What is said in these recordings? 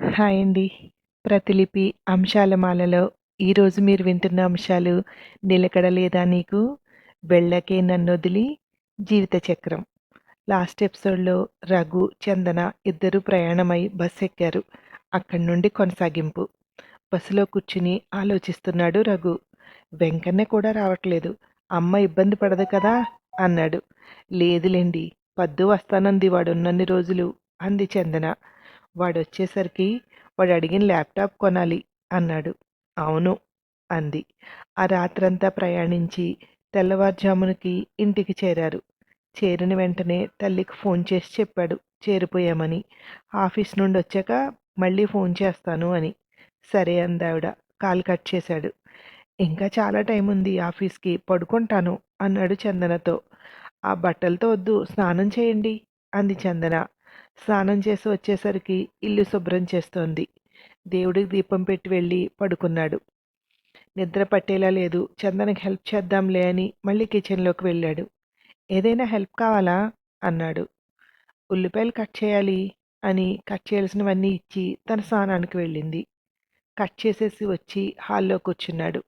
Hi అండి. ప్రతిలిపి అంశాలమాలలో ఈరోజు మీరు వింటున్న అంశాలు 'నిలకడ లేదా నీకు', 'వెళ్ళకే నన్నొదిలి', 'జీవిత చక్రం'. లాస్ట్ ఎపిసోడ్‌లో రఘు, చందన ఇద్దరు ప్రయాణమై బస్సెక్కారు. అక్కడి నుండి కొనసాగింపు. బస్సులో కూర్చుని ఆలోచిస్తున్నాడు రఘు. వెంకన్న కూడా రావట్లేదు. అమ్మ ఇబ్బంది పడదు కదా? అన్నాడు. లేదులేండి పద్దు వస్తానంది వాడున్నన్ని రోజులు అంది చందన. వాడు వచ్చేసరికి వాడు అడిగిన ల్యాప్టాప్ కొనాలి అన్నాడు. అవును అంది. ఆ రాత్రంతా ప్రయాణించి తెల్లవారుజామునకి ఇంటికి చేరారు. చేరిన వెంటనే తల్లికి ఫోన్ చేసి చెప్పాడు చేరిపోయామని. ఆఫీస్ నుండి వచ్చాక మళ్ళీ ఫోన్ చేస్తాను అని. సరే అందావిడ. కాల్ కట్ చేశాడు. ఇంకా చాలా టైం ఉంది ఆఫీస్‌కి పడుకుంటాను అన్నాడు చందనతో. ఆ బట్టలతో వద్దు స్నానం చేయండి అంది చందన. స్నానం చేసి వచ్చేసరికి ఇల్లు శుభ్రం చేస్తోంది. దేవుడికి దీపం పెట్టి వెళ్ళి పడుకున్నాడు. నిద్ర పట్టేలా లేదు. చందనకి హెల్ప్ చేద్దాంలే అని మళ్ళీ కిచెన్‌లోకి వెళ్ళాడు. ఏదైనా హెల్ప్ కావాలా? అన్నాడు. ఉల్లిపాయలు కట్ చేయాలి అని కట్ చేయాల్సినవన్నీ ఇచ్చి తన స్నానానికి వెళ్ళింది. కట్ చేసేసి వచ్చి హాల్‌లో కూర్చున్నాడు.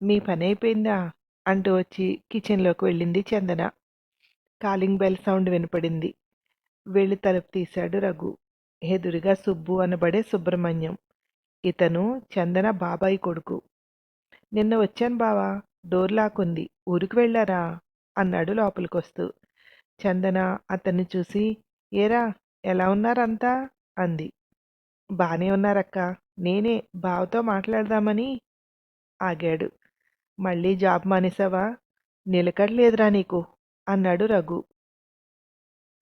మీ పని అయిపోయిందా అంటూ వచ్చి కిచెన్‌లోకి వెళ్ళింది చందన. కాలింగ్ బెల్ సౌండ్ వినపడింది. వెళ్ళి తలుపు తీశాడు రఘు. ఎదురుగా సుబ్బు అనబడే సుబ్రహ్మణ్యం. ఇతను చందన బాబాయ్ కొడుకు. నిన్న వచ్చాను బావా. డోర్ లాక్కుంది. ఊరికి వెళ్ళారా? అన్నాడు లోపలికొస్తూ. చందన అతన్ని చూసి ఏరా ఎలా ఉన్నారంతా? అంది. బానే ఉన్నారక్కా. నేనే బావతో మాట్లాడదామని ఆగాడు. మళ్ళీ జాబ్ మానేసావా నిలకడలేదురా నీకు అన్నాడు రఘు.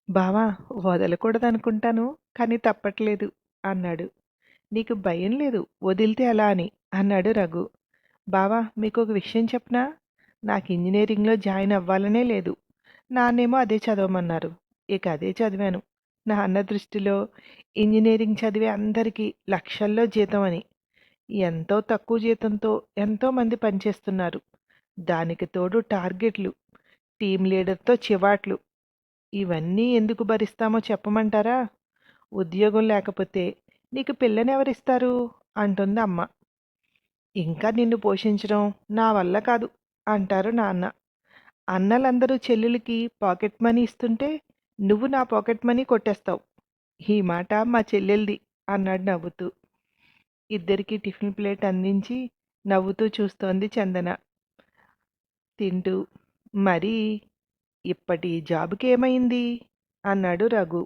బావా వదలకూడదనుకుంటాను కానీ తప్పట్లేదు అన్నాడు. నీకు భయం లేదు వదిలితే ఎలా అని అన్నాడు రఘు. బావా ఒక విషయం చెప్పనా? నాకు ఇంజనీరింగ్లో జాయిన్ అవ్వాలనే లేదు. నాన్నేమో అదే చదవమన్నారు. ఇక అదే చదివాను. నాన్న దృష్టిలో ఇంజనీరింగ్ చదివే అందరికీ లక్షల్లో జీతం అని. ఎంతో తక్కువ జీతంతో ఎంతోమంది పనిచేస్తున్నారు. దానికి తోడు టార్గెట్లు, టీమ్ లీడర్‌తో చివాట్లు. ఇవన్నీ ఎందుకు భరిస్తామో చెప్పమంటారా? ఉద్యోగం లేకపోతే నీకు పిల్లనెవరిస్తారు? అంటుంది అమ్మ. ఇంకా నిన్ను పోషించడం నా వల్ల కాదు అంటారు నాన్న. అన్నలందరూ చెల్లెలకి పాకెట్ మనీ ఇస్తుంటే నువ్వు నా పాకెట్ మనీ కొట్టేస్తావు. ఈ మాట మా చెల్లెలిది అన్నాడు నవ్వుతూ. ఇద్దరికీ టిఫిన్ ప్లేట్ అందించి నవ్వుతూ చూస్తోంది చందన. తింటూ మరి ఇప్పటి జాబ్‌కి ఏమైంది? అన్నాడు రఘు.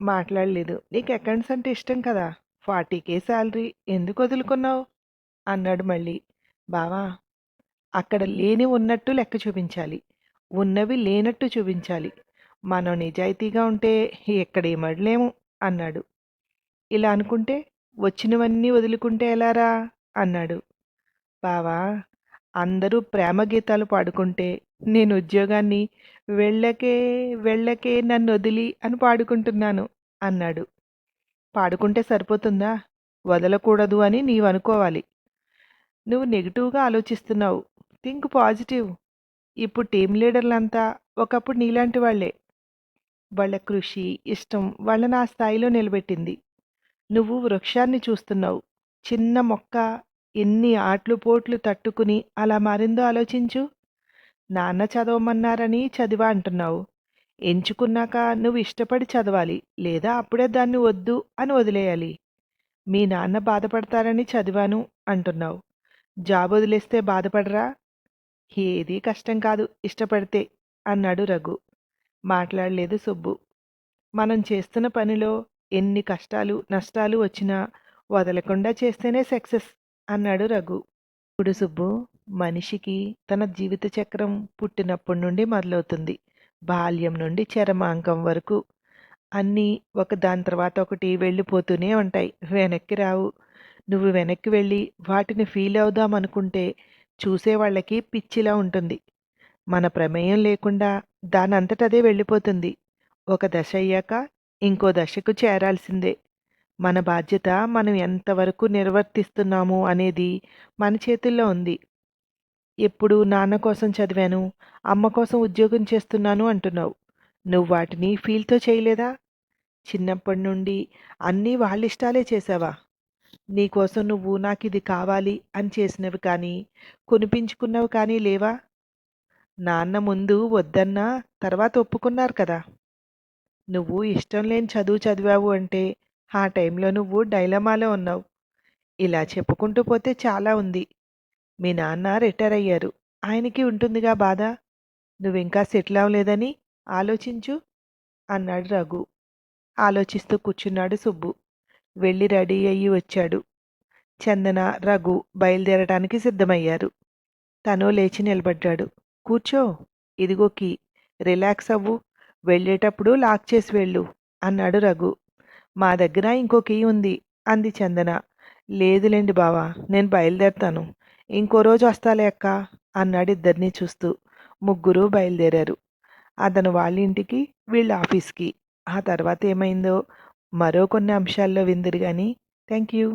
మాట్లాడలేదు. నీకు అకౌంట్స్ అంటే ఇష్టం కదా! 40,000 శాలరీ ఎందుకు వదులుకున్నావు? అన్నాడు మళ్ళీ. బావా అక్కడ లేని ఉన్నట్టు లెక్క చూపించాలి. ఉన్నవి లేనట్టు చూపించాలి. మనం నిజాయితీగా ఉంటే ఎక్కడేమడలేము అన్నాడు. ఇలా అనుకుంటే వచ్చినవన్నీ వదులుకుంటే ఎలారా? అన్నాడు. బావా అందరూ ప్రేమ గీతాలు పాడుకుంటే నేను ఉద్యోగాన్ని వెళ్ళకే వెళ్ళకే నన్ను వదిలి అని పాడుకుంటున్నాను అన్నాడు. పాడుకుంటే సరిపోతుందా? వదలకూడదు అని నీవు అనుకోవాలి నువ్వు నెగిటివ్గా ఆలోచిస్తున్నావు. Think positive. ఇప్పుడు టీం లీడర్లంతా ఒకప్పుడు నీలాంటి వాళ్ళే. వాళ్ళ కృషి, ఇష్టం వాళ్ళని ఆ స్థాయిలో నిలబెట్టింది. నువ్వు వృక్షాన్ని చూస్తున్నావు. చిన్న మొక్క ఎన్ని ఆట్లు పోట్లు తట్టుకుని అలా మారిందో ఆలోచించు. నాన్న చదవమన్నారని చదివా అంటున్నావు. ఎంచుకున్నాక నువ్వు ఇష్టపడి చదవాలి. లేదా అప్పుడే దాన్ని వద్దు అని వదిలేయాలి. మీ నాన్న బాధపడతారని చదివాను అంటున్నావు. జాబ్ వదిలేస్తే బాధపడరా? ఏదీ కష్టం కాదు ఇష్టపడితే అన్నాడు రఘు. మాట్లాడలేదు సుబ్బు. మనం చేస్తున్న పనిలో ఎన్ని కష్టాలు, నష్టాలు వచ్చినా వదలకుండా చేస్తేనే సక్సెస్ అన్నాడు రఘు. ఇప్పుడు సుబ్బు మనిషికి తన జీవిత చక్రం పుట్టినప్పటి నుండి మొదలవుతుంది. బాల్యం నుండి చరమాంకం వరకు. అన్నీ ఒక దాని తర్వాత ఒకటి వెళ్ళిపోతూనే ఉంటాయి. వెనక్కి రావు. నువ్వు వెనక్కి వెళ్ళి వాటిని ఫీల్ అవుదాం అనుకుంటే చూసేవాళ్ళకి పిచ్చిలా ఉంటుంది. మన ప్రమేయం లేకుండా దానంతటదే వెళ్ళిపోతుంది. ఒక దశ అయ్యాక ఇంకో దశకు చేరాల్సిందే. మన బాధ్యత మనం ఎంతవరకు నిర్వర్తిస్తున్నాము అనేది మన చేతుల్లో ఉంది. ఎప్పుడు నాన్న కోసం చదివాను, అమ్మ కోసం ఉద్యోగం చేస్తున్నాను అంటున్నావు. నువ్వు వాటిని ఫీల్‌తో చేయలేదా? చిన్నప్పటి నుండి అన్నీ వాళ్ళిష్టాలే చేసావా? నీకోసం నువ్వు నాకు ఇది కావాలి అని చేసినవి కానీ కొనిపించుకున్నవి కానీ లేవా? నాన్న ముందు వద్దన్నా తర్వాత ఒప్పుకున్నారు కదా. నువ్వు ఇష్టం లేని చదువు చదివావు అంటే ఆ టైంలో నువ్వు డైలమాలో ఉన్నావు. ఇలా చెప్పుకుంటూ పోతే చాలా ఉంది. మీ నాన్న రిటైర్ అయ్యారు. ఆయనకి ఉంటుందిగా బాధ? నువ్వింకా సెటిల్ అవ్వలేదని ఆలోచించు? అన్నాడు రఘు. ఆలోచిస్తూ కూర్చున్నాడు సుబ్బు. వెళ్ళి రెడీ అయ్యి వచ్చాడు. చందన రఘు బయలుదేరడానికి సిద్ధమయ్యారు. తను లేచి నిలబడ్డాడు. కూర్చో. ఇదిగోకి రిలాక్స్ అవ్వు. వెళ్ళేటప్పుడు లాక్ చేసి వెళ్ళు అన్నాడు రఘు. మా దగ్గర ఇంకో కీ ఉంది అంది చందన. లేదులేండి బావా నేను బయలుదేరుతాను. ఇంకో రోజు వస్తాలే అక్క అన్నాడు ఇద్దరిని చూస్తూ. ముగ్గురు బయలుదేరారు. అతను వాళ్ళ ఇంటికి వీళ్ళ ఆఫీస్కి. ఆ తర్వాత ఏమైందో మరో కొన్ని అంశాల్లో విందురు కానీ థ్యాంక్ యూ